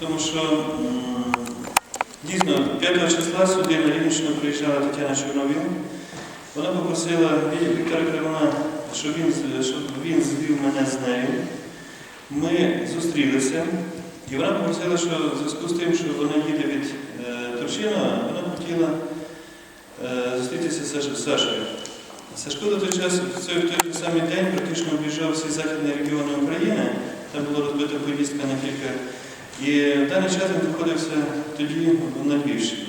тому що дійсно 5 числа сюди на Рівненщину приїжджала Тетяна Чорновіл. Вона попросила Ві- Віктора Кривона, щоб він, щоб він звів мене з нею. Ми зустрілися, і вона попросила, що в зв'язку з тим, що вона їде від е, Турчина, вона хотіла е, зустрітися з Сашою. Сашко до той час, в той, в той самий день практично об'їжджав всі західні регіони України, там була розбита поїздка на кілька. І в даний час він знаходився тоді на Львівщині.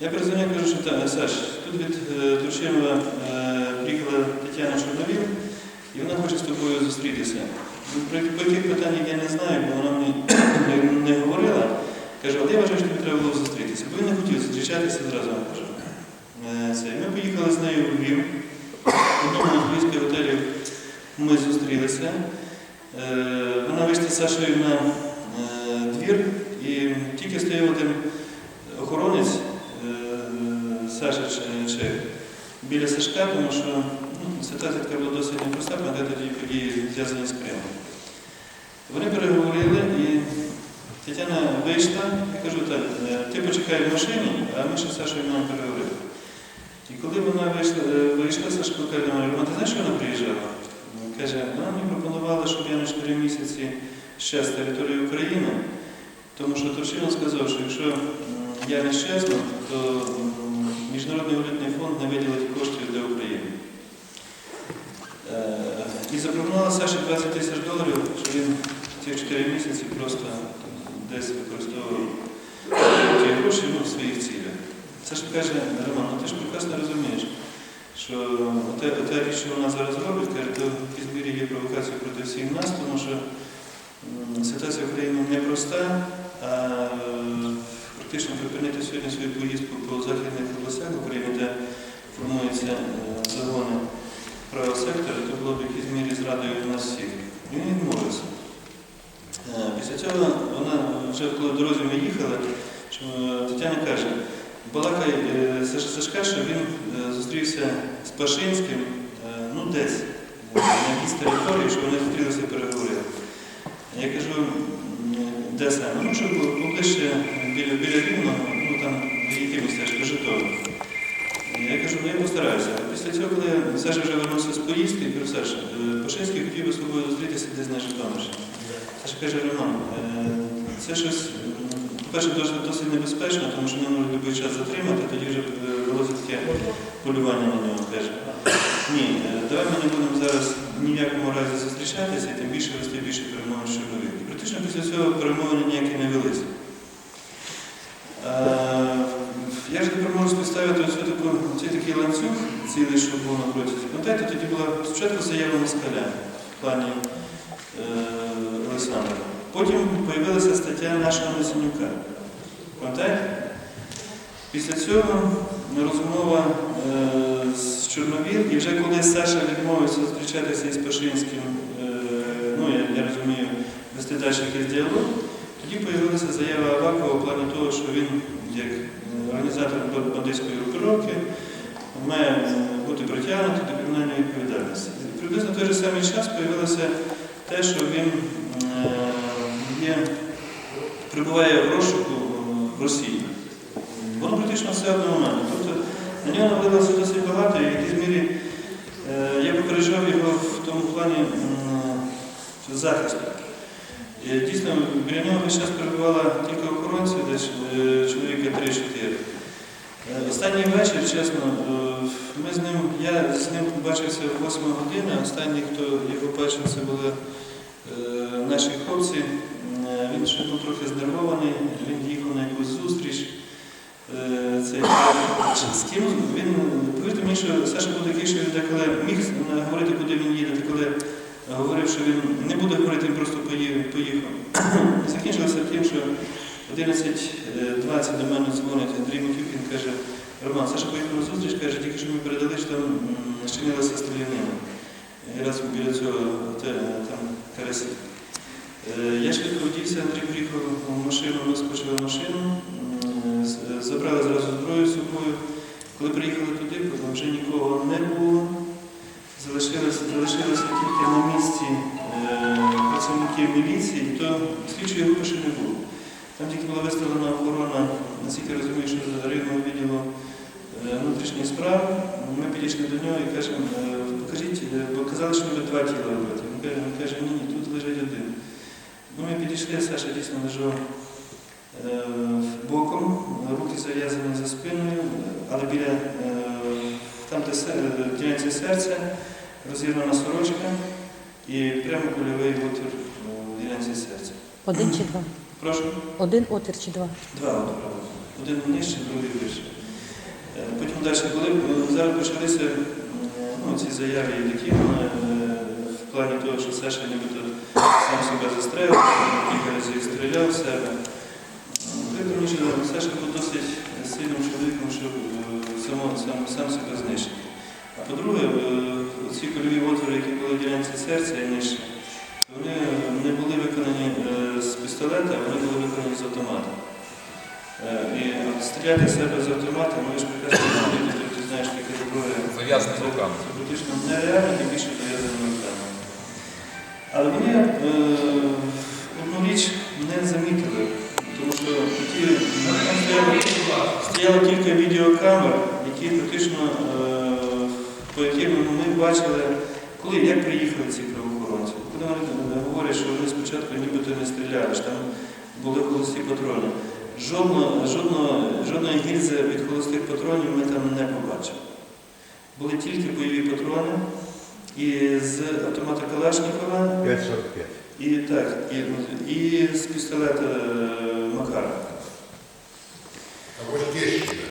Я перезвонив, кажу, що та, Саш, тут від е, Турчинова е, приїхала Тетяна Чорновіл, і вона хоче з тобою зустрітися. Ну, Про, яких питаннях я не знаю, бо вона мені не, говорила. Каже, але я вважаю, що тобі треба було зустрітися. Бо він не хотів зустрічатися зразу, каже. Е, Це. Ми поїхали з нею у Львів. В одному з готелів ми зустрілися. Вона вийшла з Сашою на е, двір і тільки стояв один охоронець е, Саша Чех біля Сашка, тому що ну, ситуація така була досить непроста, пам'ятаєте тоді події зв'язані з Кримом. Вони переговорили і Тетяна вийшла і кажу, так, е, ти почекай в машині, а ми ще з Сашою маємо переговорити. І коли вона вийшла, е, вийшла Сашко каже, Роман, ти знаєш, що вона приїжджала? Каже, вона мені пропонувала, щоб я на 4 місяці ще з території України, тому що Турчинов сказав, що якщо я не то Міжнародний валютний фонд не виділить коштів для України. Е, І запропонувала Саші 20 тисяч доларів, що він ці 4 місяці просто десь використовував ті гроші ну, в своїх цілях. Саша каже, Роман, ну ти ж прекрасно розумієш, що те, те що вона зараз робить, каже, то мірі є провокацією проти всіх нас, тому що ситуація в Україні непроста, а е, припинити сьогодні свою поїздку по західних областях України, де формуються е, загони правого сектора, то було б якійсь мірі зрадою нас всіх. Він відмовився. Е, Після цього вона вже коли в дорозі ми їхали, е, Тетяна каже, балакай Сашка, що він зустрівся з Пашинським ну десь на якійсь території, що вони зустрілися і переговорили. Я кажу, «М, де саме? Ну, що було поближче біля, біля Рівного, ну там яке містечко, Житомир. Я кажу, ну я постараюся. Після цього, коли Саша вже вернувся з поїздки, я кажу, Саша, е, Пашинський хотів би з тобою зустрітися десь на Житомирщині. Саша каже, Роман, е, це щось, по-перше, досить, небезпечно, тому що ми можемо будь-який час затримати, тоді вже е, велося таке полювання на нього. Каже, ні, е, давай ми не будемо зараз ні в якому разі зустрічатися, і тим більше вести більше перемовин з чоловік. Після цього перемовини ніякі не велися. Е, Я ж тепер можу співставити оцю таку, цей такий ланцюг, цілий, що був на протязі. Пам'ятаєте, тоді була спочатку заява москаля в плані е, Олександра. Потім з'явилася стаття нашого Насенюка. Пам'ятаєте? Після цього розмова е, з Чорновіл, і вже коли Саша відмовився зустрічатися із Пашинським, е, ну я, я розумію, далі якийсь діалог, тоді з'явилася заява Авакова в плані того, що він, як е, організатор бандитської групировки, має е, бути притягнутий до кримінальної відповідальності. Приблизно той же самий час з'явилося те, що він е, є, перебуває в розшуку в Росії. Воно практично все одномоментно. Тобто на нього навалилося досить багато, і в якійсь мірі я попереджав його в тому плані захисту. І, дійсно, біля нього весь час перебувала тільки охоронці, десь е, чоловіка 3-4. Е, Останній вечір, чесно, е, ми з ним, я з ним побачився в 8 години. Останній, хто його бачив, це були е, наші хлопці. Е, Він ще був трохи знервований, він їхав на якусь зустріч. Е, Цей, з ким він, повірте мені, що Саша був такий, що він деколи міг говорити, куди він їде, коли говорив, що він не буде говорити, він просто поїхав. Закінчилося тим, що 11.20 до мене дзвонить Андрій Матюкін, каже, Роман, Саша поїхав на зустріч, каже, тільки що ми передали, що там щинилася стрілянина. Якраз біля цього те- там карасі. Е, Я швидко вдівся, Андрій приїхав в машину, ми скочили в машину, забрали зразу зброю з собою. Коли приїхали туди, вже нікого не було. Залишилося тільки е, працівників міліції, то слідчої групи ще не було. Там тільки була виставлена охорона, наскільки я розумію, що з районного відділу е, внутрішніх справ. Ми підійшли до нього і кажемо, е, покажіть, е, бо казали, що буде два тіла робити. Він каже, ні, ні, тут лежить один. Ну, ми підійшли, Саша дійсно лежав е, боком, руки зав'язані за спиною, але біля е, там, де ділянці серця, розірвана сорочка і прямо кульовий отвір е, ділянці серця. Один чи два? Прошу. Один отвір чи два? Два отвори. Один нижче, другий вище. Потім далі, коли е, зараз почалися е, ну, ці заяви і такі, е, в плані того, що Саша нібито сам себе застрелив, кілька разів стріляв в себе. Тому що Саша був досить сильним чоловіком, щоб само, сам, сам себе знищити. А по-друге, ці кольові отвори, які були в ділянці серця і нижче, стріляти себе з автомата, ну ж прекрасно розумієте, ти знаєш, таке зброя. Зав'язані Це- руками. Це практично нереально, тим більше зав'язаними руками. Але вони е, одну річ не замітили, тому що там стояло, кілька відеокамер, які практично, е, по яким ми бачили, коли, як приїхали ці правоохоронці. Коли вони говорять, що вони спочатку нібито не стріляли, що там були холості патрони. Жодного, жодно, жодної гільзи від холостих патронів ми там не побачили. Були тільки бойові патрони і з автомата Калашникова, 5,45. і, так, і, і з пістолета е, Макара. А вот есть